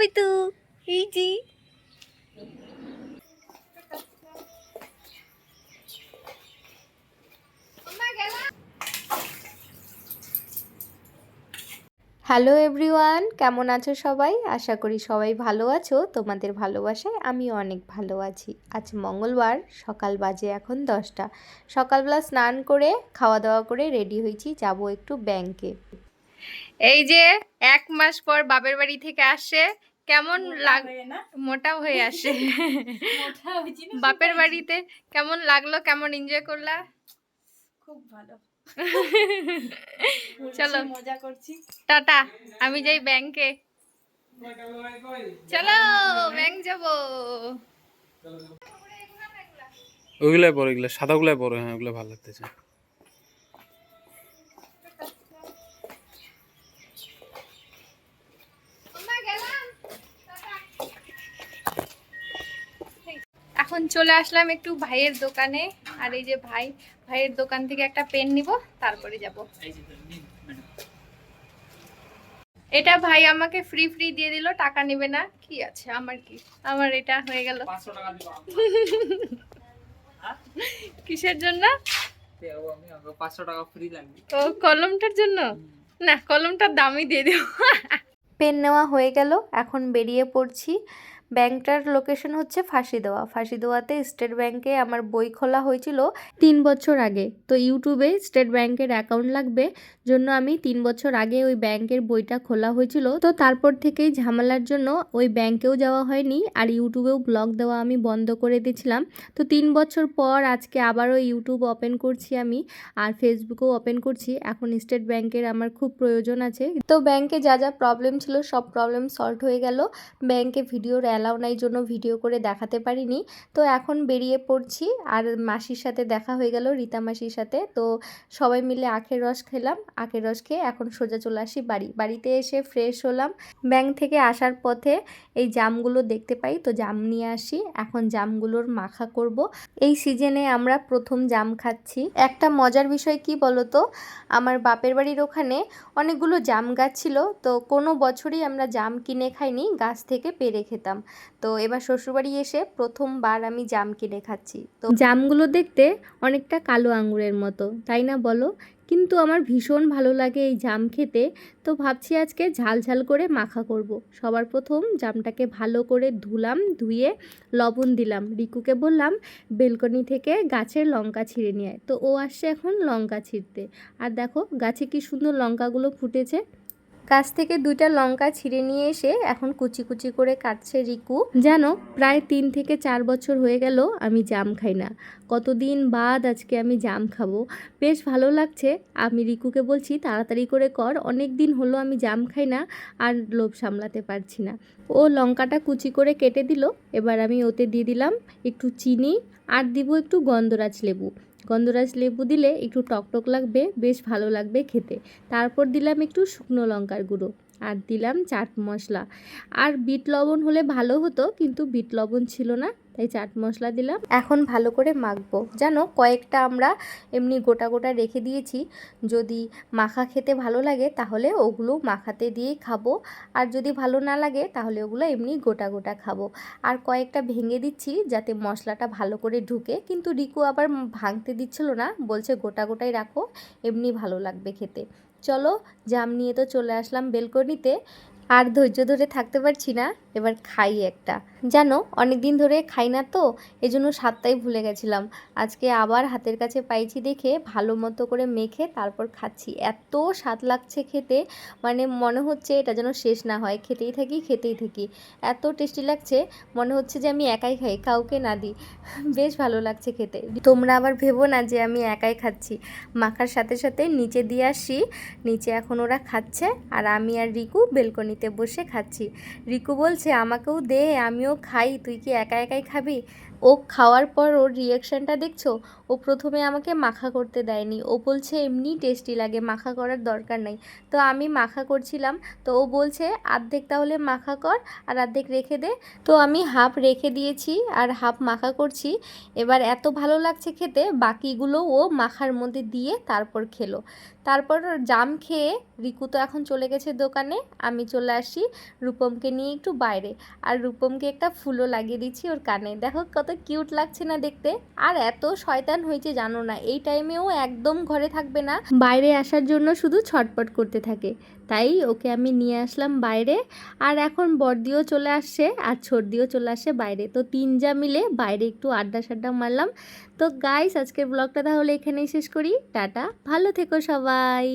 বিতু এই জি hello everyone কেমন আছো সবাই? আশা করি সবাই ভালো আছো। তোমাদের ভালোবাসায় আমি অনেক ভালো আছি। আজ মঙ্গলবার, সকাল বাজে এখন দশটা। সকালবেলা স্নান করে খাওয়া দাওয়া করে রেডি হয়েছি, যাব একটু ব্যাংকে এই যে, এক মাস পর বাপের বাড়ি থেকে আসে কেমন লাগ মোটা হয়ে আসে বাপের বাড়িতে কেমন লাগল কেমন এনজয় করলা? খুব ভালো। চলো। মজা করছি। টাটা আমি যাই ব্যাংকে চলো ব্যাংক যাব। ওইগুলাই পরে এগুলো সাদাগুলাই পরে হ্যাঁ ওগুলো ভালো লাগতেছে। এখন চলে আসলাম একটু ভাইয়ের দোকানে। আর এই যে ভাই ভাইয়ের দোকান থেকে একটা পেন নিব তারপরে যাব। এটা ভাই আমাকে ফ্রি ফ্রি দিয়ে দিল টাকা নেবে না। কি আছে আমার কি? আমার এটা হয়ে গেল। কিসের জন্য? পাঁচশো টাকা ফ্রি কলমটার জন্য? না কলমটার দামই দিয়ে দেব। পেন নেওয়া হয়ে গেল এখন বেরিয়ে পড়ছি। ব্যাংকটার লোকেশন হচ্ছে ফাঁসি দেওয়া ফাঁসি দেওয়াতে স্টেট ব্যাংকে আমার বই খোলা হয়েছিল তিন বছর আগে। তো ইউটিউবে স্টেট ব্যাংকের অ্যাকাউন্ট লাগবে জন্য আমি তিন বছর আগে ওই ব্যাংকের বইটা খোলা হয়েছিল। তো তারপর থেকেই ঝামেলার জন্য ওই ব্যাংকেও যাওয়া হয়নি আর ইউটিউবেও ব্লগ দেওয়া আমি বন্ধ করে দিয়েছিলাম। তো তিন বছর পর আজকে আবারও ইউটিউব ওপেন করছি আমি আর ফেসবুকও ওপেন করছি। এখন স্টেট ব্যাংকের আমার খুব প্রয়োজন আছে। তো ব্যাংকে যা যা প্রবলেম ছিল সব প্রবলেম সলভ হয়ে গেল। ব্যাংকে ভিডিওর অ্যালাউ নাই জন্য ভিডিও করে দেখাতে পারিনি। তো এখন বেরিয়ে পড়ছি আর মাসির সাথে দেখা হয়ে গেল, রীতা মাসির সাথে। তো সবাই মিলে আখের রস খেলাম। আখের রস খেয়ে এখন সোজা চলে আসি বাড়ি। বাড়িতে এসে ফ্রেশ হলাম। ব্যাংক থেকে আসার পথে এই জামগুলো দেখতে পাই। তো জাম নিয়ে আসি। এখন জামগুলোর মাখা করব। এই সিজনে আমরা প্রথম জাম খাচ্ছি। একটা মজার বিষয় কি বলতো? আমার বাপের বাড়ির ওখানে অনেকগুলো জাম গাছ ছিল। তো কোনো বছরই আমরা জাম কিনে খাইনি। গাছ থেকে পেরে খেতাম। তো এবার শ্বশুরবাড়ি এসে প্রথমবার আমি জাম কিনে খাচ্ছি। তো জামগুলো দেখতে অনেকটা কালো আঙুরের মতো, তাই না বলো? কিন্তু আমার ভীষণ ভালো লাগে এই জাম খেতে, তো ভাবছি আজকে ঝাল ঝাল করে মাখা করব। সবার প্রথম জামটাকে ভালো করে ধুলাম, ধুয়ে লবণ দিলাম। রিকুকে বললাম, বেলকনি থেকে গাছের লঙ্কা ছিঁড়ে নিয়ে। তো ও আসছে এখন লঙ্কা ছিঁড়তে। আর দেখো, গাছে কি সুন্দর লঙ্কাগুলো ফুটেছে। গাছ থেকে দুইটা লঙ্কা ছিঁড়ে নিয়ে এসে এখন কুচি কুচি করে কাটছে রিকু। যেন প্রায় তিন থেকে চার বছর হয়ে গেল আমি জাম খাই না। কতদিন বাদ আজকে আমি জাম খাব। বেশ ভালো লাগছে। আমি রিকুকে বলছি, তাড়াতাড়ি করে কর, অনেক দিন হলো আমি জাম খাই না, আর লোভ সামলাতে পারছি না। ও লঙ্কাটা কুচি করে কেটে দিল। এবার আমি ওতে দিয়ে দিলাম একটু চিনি, আর দিব একটু গন্ধরাজ লেবু। গন্ধরাজ লেবু দিলে একটু টকটক লাগবে, বেশ ভালো লাগবে খেতে। তারপর দিলাম একটু শুকনো লঙ্কার গুঁড়ো আর দিলাম চাট মশলা। আর বিট লবণ হলে ভালো হতো, কিন্তু বিট লবণ ছিল না। তাই চাট মশলা দিলাম। এখন ভালো করে মাখবো। জানো, কয়েকটা আমরা এমনি গোটা গোটা রেখে দিয়েছি। যদি মাখা খেতে ভালো লাগে, তাহলে ওগুলো মাখাতে দিয়েই খাব। আর যদি ভালো না লাগে, তাহলে ওগুলো এমনি গোটা গোটা খাব। আর কয়েকটা ভেঙে দিচ্ছি, যাতে মশলাটা ভালো করে ঢুকে। কিন্তু রিকু আবার ভাঙতে দিচ্ছিল না, বলছে গোটা গোটাই রাখো, এমনি ভালো লাগবে খেতে। চলো, জাম নিয়ে তো চলে আসলাম বেলকনিতে। আর ধৈর্য ধরে থাকতে পারছি না, এবার খাই একটা। জানো অনেক দিন ধরে খাই না তো, এজন্য স্বাদটাই ভুলে গেছিলাম। আজকে আবার হাতের কাছে পাইছি দেখে, ভালো মতো করে মেখে তারপর খাচ্ছি। এত স্বাদ লাগছে খেতে মানে মনে হচ্ছে এটা যেন শেষ না হয়। খেতেই থাকি খেতেই থাকি। এত টেস্টি লাগছে, মনে হচ্ছে যে আমি একাই খাই, কাউকে না দিই। বেশ ভালো লাগছে খেতে। তোমরা আবার ভেবো না যে আমি একাই খাচ্ছি। মাখার সাথে সাথে নিচে দিয়ে আসি, নিচে এখন ওরা খাচ্ছে, আর আমি আর রিকু বেলকনিতে বসে খাচ্ছি। রিকু বলছে আমাকেও দে আমিও খাই তুই কি একা একাই খাবি? ও খাওয়ার পর ওর রিয়াকশানটা দেখছ? ও প্রথমে আমাকে মাখা করতে দেয়নি। ও বলছে এমনি টেস্টি লাগে, মাখা করার দরকার নাই। তো আমি মাখা করছিলাম। তো ও বলছে, আর্ধেক তাহলে মাখা কর আর অর্ধেক রেখে দে। তো আমি হাফ রেখে দিয়েছি আর হাফ মাখা করছি। এবার এত ভালো লাগছে খেতে, বাকিগুলো ও মাখার মধ্যে দিয়ে তারপর খেলো। তারপর জাম খেয়ে রিকু তো এখন চলে গেছে দোকানে, আমি চলে আসি রূপমকে নিয়ে একটু বাইরে। আর রূপমকে একটা ফুলও লাগিয়ে দিচ্ছি ওর কানে। দেখো কত কিউট লাগছে না দেখতে। আর এত শয়তান হয়েছে জানো না, এই টাইমেও একদম ঘরে থাকবে না। বাইরে আসার জন্য শুধু ছটপট করতে থাকে। তাই ওকে আমি নিয়ে আসলাম বাইরে। আর এখন বর্দিও চলে আসছে, আর ছোটদিও চলে আসছে বাইরে। তো তিন যা মিলে বাইরে একটু আড্ডা সাড্ডা মারলাম। তো গাইস আজকের ব্লগটা তাহলে এখানেই শেষ করি। টাটা, ভালো থেকো সবাই।